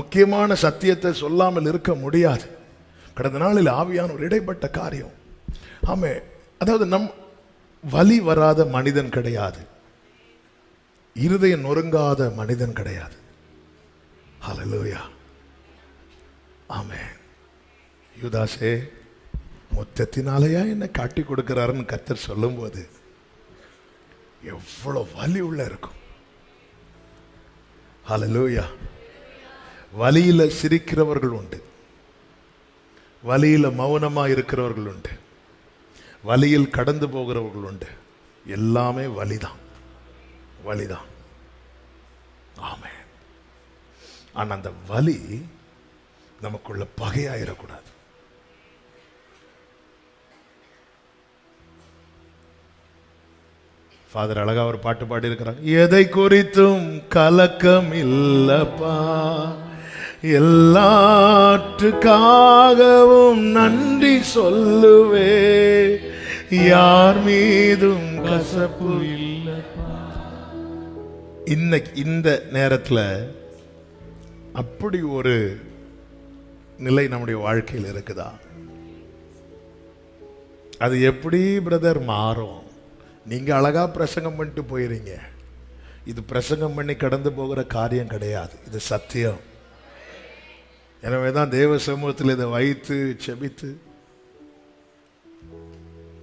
முக்கியமான சத்தியத்தை சொல்லாமல் இருக்க முடியாது. கடந்த நாளில் ஆவியான ஒரு இடைப்பட்ட காரியம். ஆமே அதாவது நம் வலி வராத மனிதன் கிடையாது. இருதயம் நொறுங்காத மனிதன் கிடையாது. ஹலலோயா ஆமே. யுதாசே மொத்தத்தினாலயா என்னை காட்டி கொடுக்கிறாருன்னு கத்தர் சொல்லும்போது எவ்வளோ வலி உள்ள இருக்கும். ஹலலோயா வலியில சிரிக்கிறவர்கள் உண்டு. வலியில மௌனமா இருக்கிறவர்கள் உண்டு. வலியில் கடந்து போகிறவர்கள் உண்டு. எல்லாமே வலிதான். வலிதான். ஆமே ஆனால் அந்த வலி நமக்குள்ள பகையாயிடக்கூடாது ஃபாதர் அழகா ஒரு பாட்டு பாடி இருக்கிறாங்க எதை குறித்தும் கலக்கம் இல்லப்பா எல்லாற்றுக்காகவும் நன்றி சொல்லுவே. யார் மீதும் கசப்பு இல்லை இன்னைக்கு இந்த நேரத்தில் அப்படி ஒரு நிலை நம்முடைய வாழ்க்கையில் இருக்குதா? அது எப்படி பிரதர் மாறும்? நீங்கள் அழகாக பிரசங்கம் பண்ணிட்டு போயிறீங்க இது பிரசங்கம் பண்ணி கடந்து போகிற காரியம் கிடையாது. இது சத்தியம். எனவே தான் தேவ சமூகத்தில் இதை வைத்து செபித்து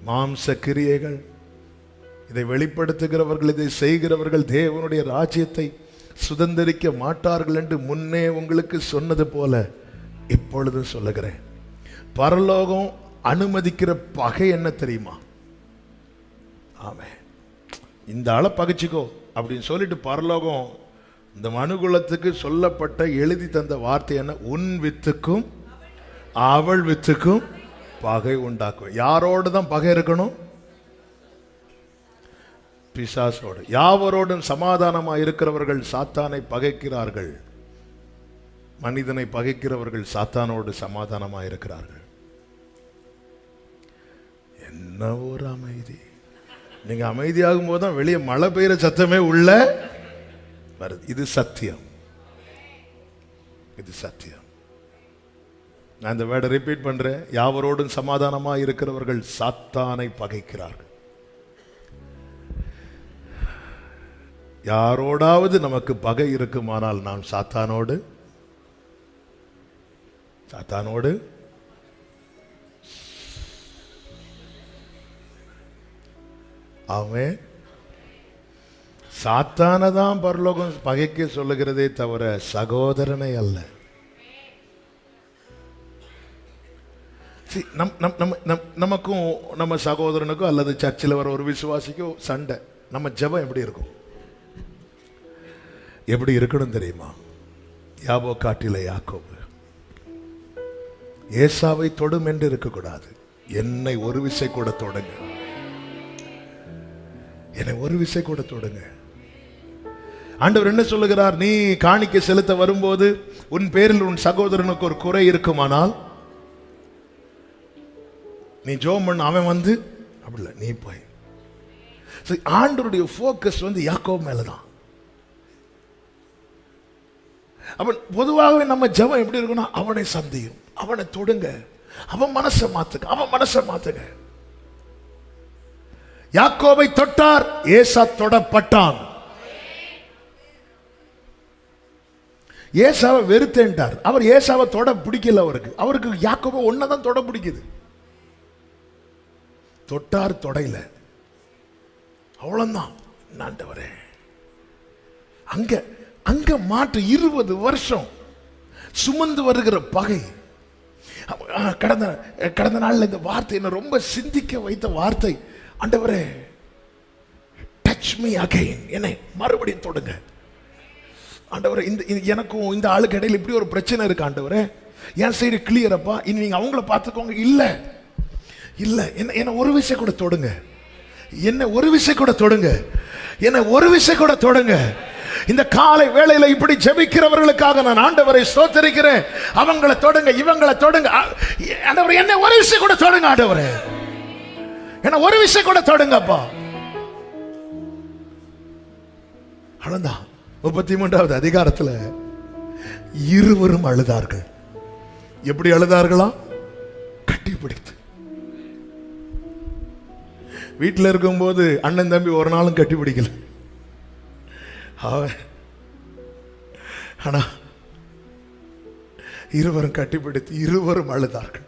மாம்ச கிரியைகள் இதை வெளிப்படுத்துகிறவர்கள் இதை செய்கிறவர்கள் தேவனுடைய ராஜ்யத்தை சுதந்திரிக்க மாட்டார்கள் என்று முன்னே உங்களுக்கு சொன்னது போல இப்பொழுது சொல்லுகிறேன். பரலோகம் அனுமதிக்கிற பகை என்ன தெரியுமா? ஆமே இந்த ஆளை பகைச்சிக்கோ அப்படின்னு சொல்லிட்டு பரலோகம் இந்த மனுகுலத்துக்கு சொல்லப்பட்ட எழுதி தந்த வார்த்தை என்ன? உன் வித்துக்கும் அவள் வித்துக்கும் பகை உண்டாக்கும் யாரோடு தான் பகை இருக்கணும்? பிசாசோடு. யாவரோடும் சமாதானமாக இருக்கிறவர்கள் சாத்தானை பகைக்கிறார்கள். மனிதனை பகைக்கிறவர்கள் சாத்தானோடு சமாதானமாக இருக்கிறார்கள். என்ன ஒரு அமைதி. நீங்கள் அமைதியாகும் போது தான் வெளியே மழை பெய்கிற சத்தமே உள்ள வருது. இது சத்தியம். இது சத்தியம். நான் இந்த வேர்டை ரிப்பீட் பண்ணுறேன் யாவரோடும் சமாதானமாக இருக்கிறவர்கள் சாத்தானை பகைக்கிறார்கள். யாரோடாவது நமக்கு பகை இருக்குமானால் நாம் சாத்தானோடு சாத்தானோடு அவன் சாத்தான தான் பரலோகம் பகைக்க சொல்லுகிறதே தவிர சகோதரனை அல்ல. See, நம் நம் நம்ம நம் நமக்கும் நம்ம சகோதரனுக்கும் அல்லது சர்ச்சில் வர ஒரு விசுவாசிக்கும் சண்டை. நம்ம ஜெபம் எப்படி இருக்கும்? எப்படி இருக்கணும் தெரியுமா? யாபோ காட்டில யாக்கோபு. ஏசாவை தொடும் என்று இருக்கக்கூடாது. என்னை ஒரு விசை கூட தொடுங்க. என்னை ஒரு விசை கூட தொடுங்க. ஆண்டவர் என்ன சொல்லுகிறார்? நீ காணிக்க செலுத்த வரும்போது உன் பேரில் உன் சகோதரனுக்கு ஒரு குறை இருக்குமானால்? நீ ஜோம் பண்ண அவன் வந்து அப்படி இல்லை நீ போய். ஆண்டருடைய ஆண்டவருடைய ஃபோக்கஸ் வந்து யாக்கோ மேலதான். அவன் பொதுவாகவே நம்ம ஜெபம் எப்படி இருக்குன்னா அவனை சந்தியும் அவனை தொடுங்க அவன் மனசை மாத்துங்க அவன் மனசை மாத்துங்க. யாக்கோவை தொட்டார் ஏசா தொடப்பட்டான். ஏசாவை வெறுத்தேன்ட்டார். அவர் ஏசாவை தொட பிடிக்கல அவருக்கு. அவருக்கு யாக்கோபோ ஒன்றை தான் தொட பிடிக்குது. தொட்டார் தொடையில. அவ்வளோதான் ஆண்டவரே. அங்க அங்க மாற்று இருபது வருஷம் சுமந்து வருகிற பகை. கடந்த கடந்த நாளில் இந்த வார்த்தை என்ன ரொம்ப சிந்திக்க வைத்த வார்த்தை. ஆண்டவரே டச் மீ அகைன் என்னை மறுபடியும் தொடுங்க. ஆண்டவர் இந்த எனக்கும் இந்த ஆளுக்கு இடையில் இப்படி ஒரு பிரச்சனை இருக்கு ஆண்டவர். என் சைடு கிளியரப்பா இனி நீங்கள் அவங்கள பார்த்துக்கோங்க. இல்லை. இல்லை. என்ன என்ன ஒரு விஷயம் கூட தொடுங்க. என்ன ஒரு விஷயம் கூட தொடுங்க. என்ன ஒரு விஷயம் கூட தொடுங்க. இந்த காலை வேளையில இப்படி ஜெபிக்கிறவர்களுக்காக நான் ஆண்டவரை சோத்தரிக்கிறேன் அவங்கள தொடுங்க இவங்கள தொடுங்க. ஆண்டவர் என்ன ஒரு விஷயம் கூட தொடுங்க ஆண்டவர். என்ன ஒரு விஷயம் கூட தொடுங்கப்பா அவ்வளோதான் முப்பத்தி மூன்றாவது அதிகாரத்துல இருவரும் அழுதார்கள். எப்படி அழுதார்களா? கட்டிப்பிடித்து. வீட்டில் இருக்கும்போது அண்ணன் தம்பி ஒரு நாளும் கட்டி பிடிக்கல அவன் ஆனா இருவரும் கட்டிப்பிடித்து இருவரும் அழுதார்கள்.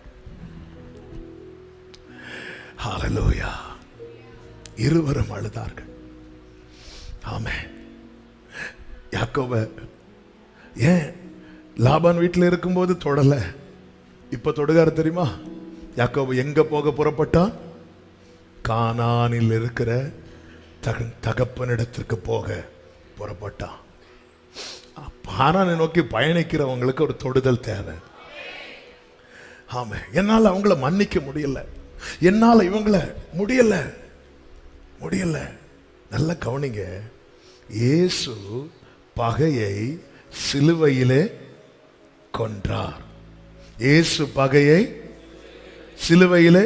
ஹalleluya இருவரும் அழுதார்கள். ஆமே யாக்கோப ஏன் லாபான் வீட்டில் இருக்கும்போது தொடலை? இப்போ தொடுகார் தெரியுமா? யாக்கோபு எங்கே போக புறப்பட்டான் கானானில் இருக்கிற தக தகப்பனிடத்திற்கு போக புறப்பட்டான் பாரானை நோக்கி பயணிக்கிறவங்களுக்கு ஒரு தொடுதல் தேவை. ஆமாம் என்னால் அவங்கள மன்னிக்க முடியல. என்னால் இவங்கள முடியலை. முடியல. நல்லா கவனிங்க. இயேசு பகையை சிலுவையிலே கொன்றார். இயேசு பகையை சிலுவையிலே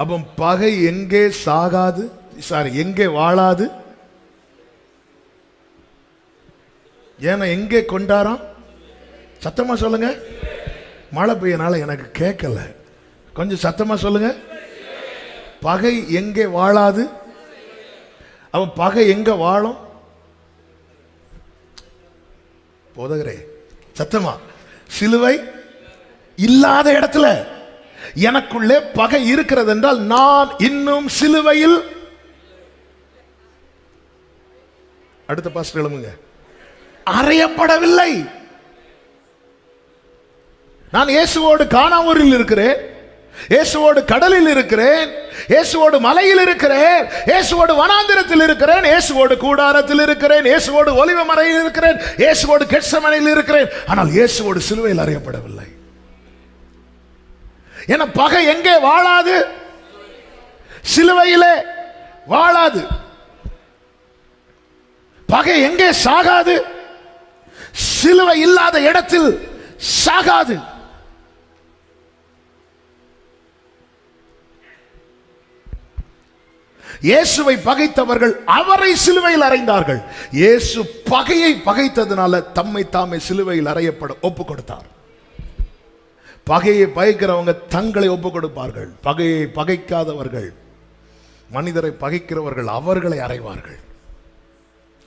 அப்போ பகை எங்கே சாகாது சாரி எங்கே வாழாது? ஏன்னா எங்கே கொண்டாராம் சத்தமா சொல்லுங்க. மழை பெய்யனால எனக்கு கேட்கல. கொஞ்சம் சத்தமா சொல்லுங்க. பகை எங்கே வாழாது? அவன் பகை எங்க வாழும்? போதகரே சத்தமா? சிலுவை இல்லாத இடத்துல எனக்குள்ளே பகை இருக்கிறது என்றால் நான் இன்னும் சிலுவையில் அடுத்த பாஸ்டர் எழுமுங்க அறையப்படவில்லை. நான் இயேசுவோடு காணாவூரில் இருக்கிறேன். இயேசுவோடு கடலில் இருக்கிறேன். இயேசுவோடு மலையில் இருக்கிறேன். இயேசுவோடு வனாந்திரத்தில் இருக்கிறேன். இயேசுவோடு கூடாரத்தில் இருக்கிறேன். இயேசுவோடு ஒலிவ மறையில் இருக்கிறேன். இயேசுவோடு கெட்சமனையில் இருக்கிறேன். ஆனால் இயேசுவோடு சிலுவையில் அறியப்படவில்லை. என பகை எங்கே வாழாது? சிலுவையிலே வாழாது. பகை எங்கே சாகாது? சிலுவை இல்லாத இடத்தில் சாகாது. இயேசுவை பகைத்தவர்கள் அவரை சிலுவையில் அறைந்தார்கள். இயேசு பகையை பகைத்ததுனால தம்மை தாமே சிலுவையில் அறையப்பட ஒப்பு கொடுத்தார் பகையை பகைக்கிறவங்க தங்களை ஒப்பு கொடுப்பார்கள் பகையை பகைக்காதவர்கள் மனிதரை பகைக்கிறவர்கள் அவர்களை அறைவார்கள்.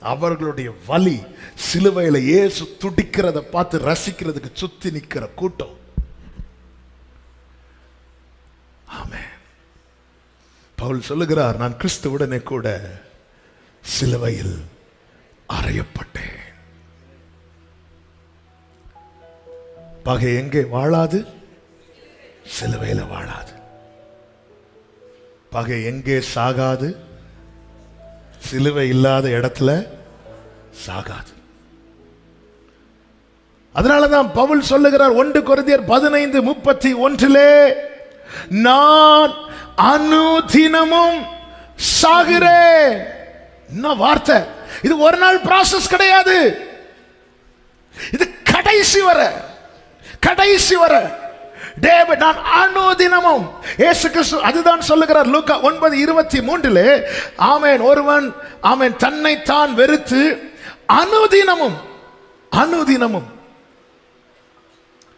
அவர்களுடைய வலி சிலுவையில இயேசு துடிக்கிறத பார்த்து ரசிக்கிறதுக்கு சுத்தி நிற்கிற கூட்டம். ஆமே பவுல் சொல்லுகிறார் நான் கிறிஸ்துவுடனே கூட சிலுவையில் அறையப்பட்டேன். பகை எங்கே வாழாது? சிலுவையில் வாழாது. பகை எங்கே சாகாது? சிலுவை இல்லாத இடத்துல சாகாது. அதனாலதான் பவுல் சொல்லுகிறார் ஒன்று கொரிந்தியர் பதினைந்து முப்பத்தி ஒன்றிலே நான் அனுதினமும் சாகிறேன். என்ன வார்த்தை. இது ஒரு நாள் ப்ராசஸ் கிடையாது. இது கடைசி வர. கடைசி வர. டேவிட் நான் அனுதினமும். இயேசு கிறிஸ்து அதுதான் சொல்லுகிறார் லூக்கா ஒன்பது இருபத்தி மூன்றிலே. ஆமேன் ஒருவன் ஆமேன் தன்னை தான் வெறுத்து அனுதினமும் அனுதினமும்.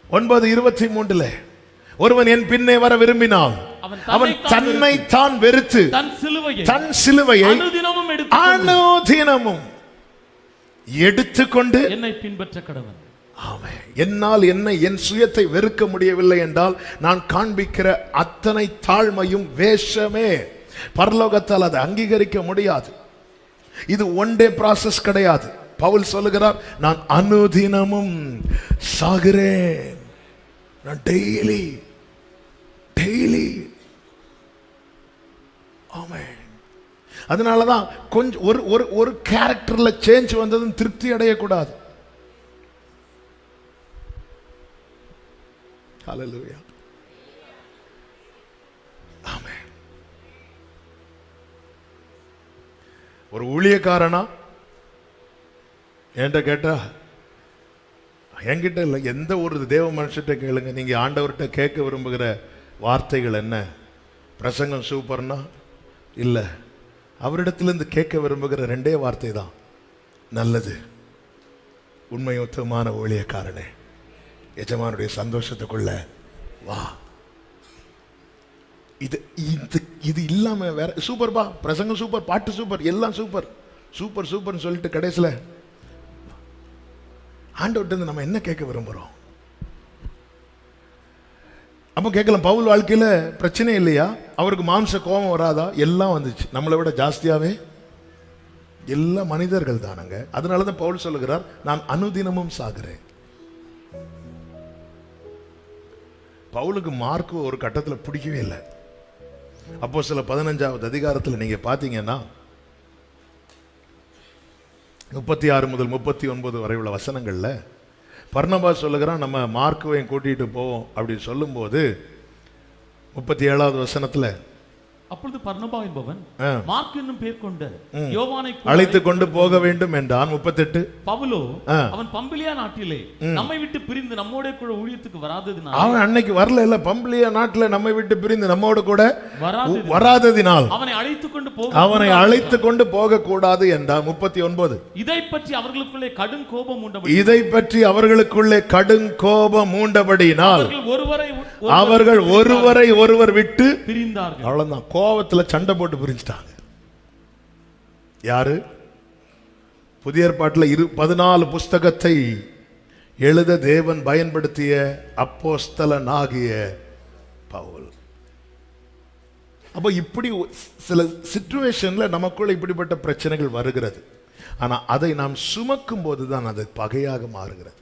ஒன்பது இருபத்தி மூன்றுல. ஒருவன் என் பின்னே வர விரும்பினான் அவன் தன்னை தான் வெறுத்து தன் சிலுவையை தன் சிலுவையை அனுதினமும் எடுத்து அனுதினமும் எடுத்துக்கொண்டு என்னை பின்பற்ற கடவன். ஆமென். என்னால் என்னை என் சுயத்தை வெறுக்க முடியவில்லை என்றால் நான் காண்பிக்கிற அத்தனை தாழ்மையும் வேஷமே. பரலோகத்தால் அதை அங்கீகரிக்க முடியாது. இது ஒன் டே process கிடையாது. பவுல் சொல்லுகிறார் நான் அனுதினமும் சாகிறேன். நான் டெய்லி டெய்லி ஆமென். அதனால தான் கொஞ்சம் ஒரு ஒரு ஒரு கேரக்டர்ல சேஞ்ச் வந்ததும் திருப்தி அடையக்கூடாது. ஹalleluya ஆமென். ஒரு ஊழியக்காரனா? என்கிட்ட கேட்டா என்கிட்ட இல்லை எந்த ஒரு தேவ மனுஷர்கிட்ட கேளுங்க. நீங்க ஆண்டவர்கிட்ட கேட்க விரும்புகிற வார்த்தைகள் என்ன? பிரசங்கம் சூப்பர்னா? இல்லை. அவரிடத்திலிருந்து கேட்க விரும்புகிற ரெண்டே வார்த்தை தான் நல்லது உண்மையுத்தமான ஊழியக்காரனே. எஜமானுடைய சந்தோஷத்துக்குள்ள வா. இது இது இது இல்லாமல் வேற சூப்பர்பா பிரசங்கம் சூப்பர் பாட்டு சூப்பர் எல்லாம் சூப்பர் சூப்பர் சூப்பர்னு சொல்லிட்டு கடைசியில் ஆண்டவர்கிட்ட நம்ம என்ன கேட்க விரும்புகிறோம் அப்போ கேட்கலாம் பவுல் வாழ்க்கையில் பிரச்சனை இல்லையா? அவருக்கு மாம்ச கோபம் வராதா? எல்லாம் வந்துச்சு. நம்மளை விட ஜாஸ்தியாகவே எல்லா மனிதர்கள் தானங்க. அதனால தான் பவுல் சொல்லுகிறார் நான் அனுதினமும் சாகிறேன். பவுலுக்கு மார்க்கு ஒரு கட்டத்தில் பிடிக்கவே இல்லை. அப்போ சில பதினஞ்சாவது அதிகாரத்தில் நீங்க பார்த்தீங்கன்னா முப்பத்தி ஆறு முதல் முப்பத்தி ஒன்பது வரை உள்ள வசனங்களில் பர்ணபா சொல்லுகிறான் நம்ம மார்க்குவையும் கூட்டிகிட்டு போவோம். அப்படின்னு சொல்லும்போது முப்பத்தி ஏழாவது வசனத்துல. அப்பொழுது பர்னபா என்பவன். மார்க் என்னும் பேர் கொண்ட யோவானை அழைத்து கொண்டு போக வேண்டும் என்றான். முப்பத்தெட்டு. பவுலோ. அவன் பம்பிலியா நாட்டிலே நம்மை விட்டு பிரிந்து நம்மோட கூட ஊழியத்துக்கு வராததினால் அவன் அன்னைக்கு வரல இல்ல. பம்பளிய நாட்டுல நம்மை விட்டு பிரிந்து நம்மோட கூட வராதது வராததினால் அவனை அழைத்து கொண்டு போக அவனை அழைத்து கொண்டு போக கூடாது என்றார் முப்பத்தி ஒன்பது. இதை பற்றி அவர்களுக்குள்ளே கடும் கோபம் உண்டபடி இதை பற்றி அவர்களுக்குள்ளே கடும் கோபம் ஒருவரை ஒருவர் அவர்கள் ஒருவரை ஒருவர் விட்டு பிரிந்தார்கள். அவ்வளவுதான். கோபத்துல சண்டை போட்டு பிரிஞ்சிட்டாங்க. யாரு? புதிய ஏற்பாட்டுல இரு பதினாலு புஸ்தகத்தை எழுத தேவன் பயன்படுத்திய அப்போஸ்தலனாகிய பவுல். அப்போ இப்படி சில சிச்சுவேஷன்ல நமக்குள்ள இப்படிப்பட்ட பிரச்சனைகள் வருகிறது. ஆனா அதை நாம் சுமக்கும் போது தான் அது பகையாக மாறுகிறது.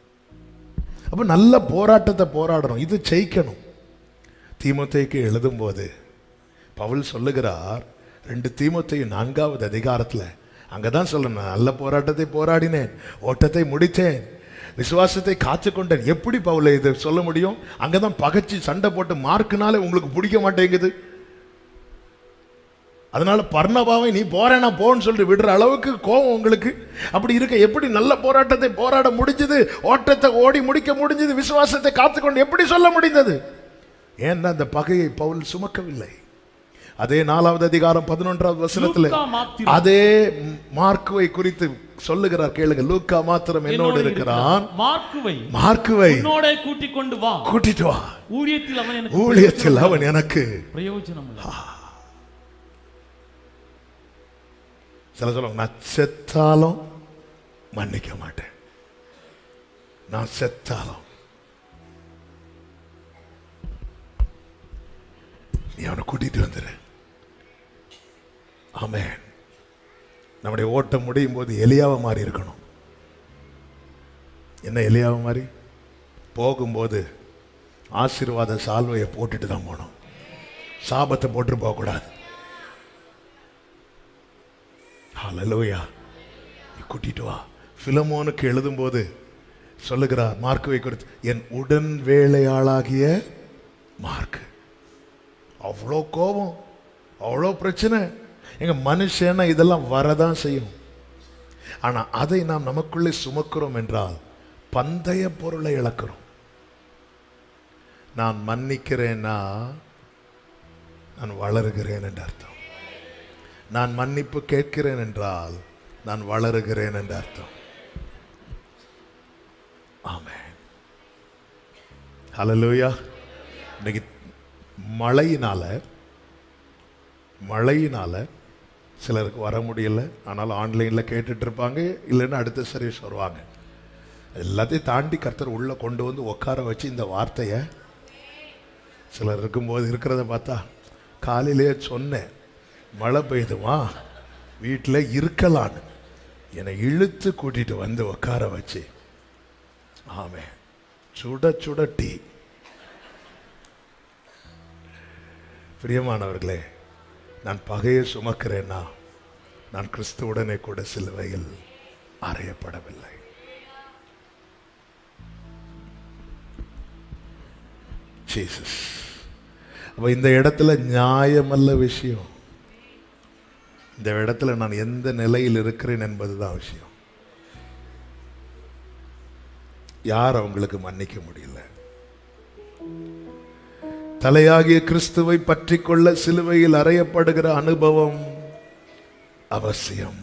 அப்ப நல்ல போராட்டத்தை போராடணும். இது ஜெயிக்கணும். தீமோத்தேக்கு எழுதும்போது பவுல் சொல்லுகிறார் ரெண்டு தீமோத்தேயு நான்காவது அதிகாரத்தில் அங்கே தான் சொல்லணும் நல்ல போராட்டத்தை போராடினேன் ஓட்டத்தை முடித்தேன் விசுவாசத்தை காத்து கொண்டேன் எப்படி பவுல இதை சொல்ல முடியும்? அங்கதான் பகைச்சு சண்டை போட்டு மார்க்குனாலே உங்களுக்கு பிடிக்க மாட்டேங்குது. அதனால பர்ணபாவை நீ போறேனா போன்னு சொல்லிட்டு விடுற அளவுக்கு கோபம் உங்களுக்கு. அப்படி இருக்க எப்படி நல்ல போராட்டத்தை போராட முடிஞ்சது? ஓட்டத்தை ஓடி முடிக்க முடிஞ்சது? விசுவாசத்தை காத்துக்கொண்டு எப்படி சொல்ல முடிந்தது? ஏன்னா அந்த பகையை பவுல் சுமக்கவில்லை. அதே நாலாவது அதிகாரம் பதினொன்றாவது வசனத்துல அதே மார்க்குவை குறித்து சொல்லுகிறார் கேளுங்க. லூக்கா மாத்திரம் என்னோடு இருக்கிறான். மார்க்குவை மார்க்குவை கூட்டிக் கொண்டு வா. கூட்டிட்டு வா. ஊழியத்தில் அவன் ஊழியத்தில் அவன் எனக்கு பிரயோஜனம் சில சொல்லுவாங்க நான் செத்தாலும் மன்னிக்க மாட்டேன். நான் செத்தாலும் நீ அவனை கூட்டிட்டு வந்துடு ஆமேன். நம்முடைய ஓட்டம் முடியும் போது எலியாவை மாறி இருக்கணும். என்ன எலியாவை மாறி? போகும்போது ஆசீர்வாத சால்வையை போட்டுட்டு தான் போகணும். சாபத்தை போட்டு போகக்கூடாது ஹalleluya நீ கூட்டிட்டு வா. பிலமோனுக்கு எழுதும்போது சொல்லுகிறார் மார்க்குவை குறித்து என் உடன் வேலையாளாகிய மார்க் அவ்வளோ கோபம் அவ்வளோ பிரச்சனை. எங்க மனுஷன்னா இதெல்லாம் வரதான் செய்யும். ஆனால் அதை நாம் நமக்குள்ளே சுமக்கிறோம் என்றால் பந்தய பொருளை இழக்கிறோம். நான் மன்னிக்கிறேன்னா நான் வளருகிறேன் என்று அர்த்தம். நான் மன்னிப்பு கேட்கிறேன் என்றால் நான் வளருகிறேன் என்று அர்த்தம். ஆமே ஹalleluya. இன்னைக்கு மழையினால் மழையினால் சிலருக்கு வர முடியல. ஆனால் ஆன்லைனில் கேட்டுட்ருப்பாங்க இல்லைன்னா அடுத்த சர்வீஸ் வருவாங்க எல்லாத்தையும் தாண்டி கர்த்தர் உள்ளே கொண்டு வந்து உட்கார வச்சு இந்த வார்த்தையை சிலர் இருக்கும்போது இருக்கிறத பார்த்தா காலையிலேயே சொன்னேன் மழை பெய்யுதுமா வீட்டில் இருக்கலான்னு. என்னை இழுத்து கூட்டிகிட்டு வந்து உட்கார வச்சு. ஆமே சுட சுட டீ. பிரியமானவர்களே நான் பகையை சுமக்கிறேன்னா நான் கிறிஸ்துவுடனே கூட சிலுவையில் அறையப்படவில்லை. ஜீசஸ் அப்போ இந்த இடத்துல நியாயமல்ல விஷயம். இந்த இடத்துல நான் எந்த நிலையில் இருக்கிறேன் என்பது தான் விஷயம். யார் அவங்களுக்கு மன்னிக்க முடியல. தலையாகிய கிறிஸ்துவை பற்றி கொள்ள சிலுவையில் அறையப்படுகிற அனுபவம் அவசியம்.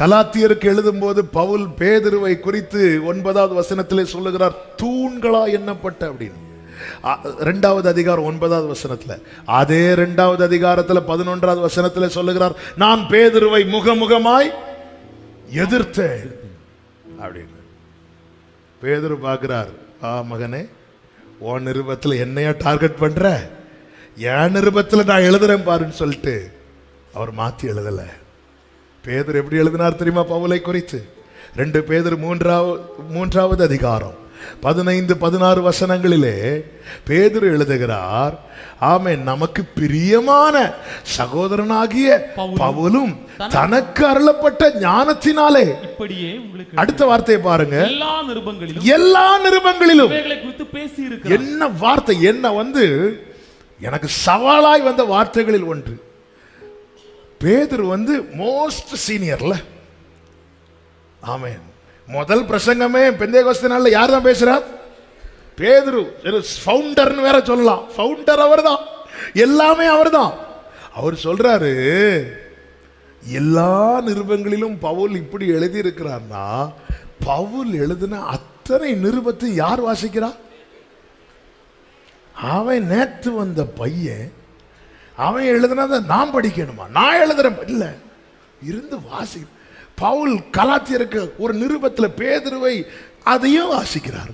கலாத்தியருக்கு எழுதும்போது பவுல் பேதுருவை குறித்து ஒன்பதாவது வசனத்திலே சொல்லுகிறார் தூண்களா எண்ணப்பட்ட அப்படின்னு. ரெண்டாவது அதிகாரம் ஒன்பதாவது வசனத்துல. அதே ரெண்டாவது அதிகாரத்துல பதினொன்றாவது வசனத்துல சொல்லுகிறார் நான் பேதுருவை முகமுகமாய் எதிர்த்தேன் அப்படின்னு. பேதுரு பார்க்கிறார் ஆ மகனே உன் நிருபத்தில் என்னையா டார்கெட் பண்ணுற என் நிருபத்தில் நான் எழுதுறேன் பாருன்னு சொல்லிட்டு அவர் மாற்றி எழுதலை. பேதர் எப்படி எழுதினார் தெரியுமா பவுலை குறித்து? ரெண்டு பேதர் மூன்றாவது மூன்றாவது அதிகாரம். பதினைந்து பதினாறு வசனங்களிலே பேதுரு எழுதுகிறார் ஆமே நமக்கு பிரியமான சகோதரனாகிய பவுலும் தனக்கு அருளப்பட்ட ஞானத்தினாலே. இப்படியே உங்களுக்கு அடுத்த வார்த்தையை பாருங்க. எல்லா நிருபங்களிலும் எல்லா நிருபங்களிலும் என்ன வார்த்தை என்ன வந்து? எனக்கு சவாலாய் வந்த வார்த்தைகளில் ஒன்று. பேதுரு வந்து மோஸ்ட் சீனியர்ல ஆமென். முதல் பிரசங்கமே பெந்தேகோஸ்து நாளில் யார் தான் பேசுறார் பேதுரு ஃபவுண்டர்னு வேற சொல்லலாம். ஃபவுண்டர் அவர் தான் எல்லாமே அவர்தான். அவர் சொல்றாரு எல்லா நிருபங்களிலும் பவுல் இப்படி எழுதி இருக்கிறார்னா பவுல் எழுதின அத்தனை நிருபத்தை யார் வாசிக்கிறா? அவன் நேற்று வந்த பையன் அவன் எழுதுனதை நான் படிக்கணுமா? நான் எழுதுறேன் இல்லை. இருந்து வாசி பவுல் கலாத்தியருக்கு ஒரு நிருபத்தில் பேதுருவை அதையும் வாசிக்கிறார்.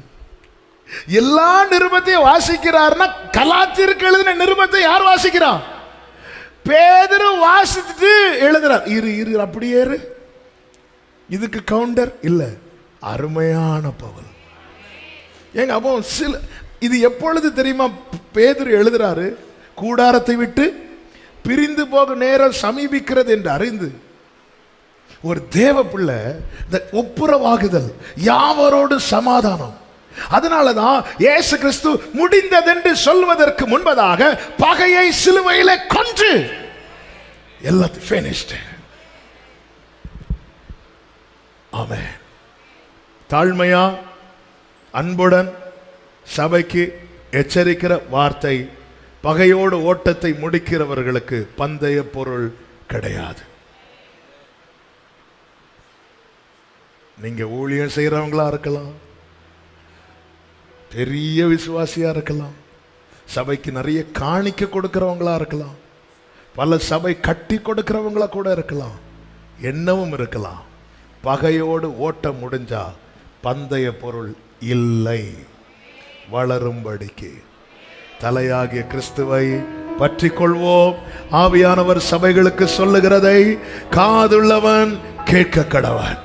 எல்லா நிருபத்தையும் வாசிக்கிறார்னா கலாத்தியருக்கு எழுதின நிருபத்தை யார் வாசிக்கிறா? பேதுரு வாசித்துட்டு எழுதுறார். இரு இரு அப்படியே இரு. இதுக்கு கவுண்டர் இல்லை. அருமையான பவுல். ஏங்க அப்போ சில இது எப்பொழுது தெரியுமா? பேதுரு எழுதுறாரு கூடாரத்தை விட்டு பிரிந்து போக நேரம் சமீபிக்கிறது என்று அறிந்து ஒரு தேவ பிள்ளை இந்த ஒப்புரவாகுதல் யாவரோடு சமாதானம். அதனாலதான் ஏசு கிறிஸ்து முடிந்ததென்று சொல்வதற்கு முன்பதாக பகையை சிலுவையில கொன்று எல்லாத்தையும் finished. தாழ்மையா அன்புடன் சபைக்கு எச்சரிக்கிற வார்த்தை பகையோடு ஓட்டத்தை முடிக்கிறவர்களுக்கு பந்தய பொருள் கிடையாது. நீங்க ஊழியம் செய்கிறவங்களாக இருக்கலாம். பெரிய விசுவாசியா இருக்கலாம். சபைக்கு நிறைய காணிக்க கொடுக்கிறவங்களா இருக்கலாம். பல சபை கட்டி கொடுக்கிறவங்களா கூட இருக்கலாம். என்னவும் இருக்கலாம். பகையோடு ஓட்ட முடிஞ்சா பந்தய பொருள் இல்லை. வளரும்படிக்கு தலையாகிய கிறிஸ்துவை பற்றி கொள்வோம். ஆவியானவர் சபைகளுக்கு சொல்லுகிறதை காதுள்ளவன் கேட்க கடவன்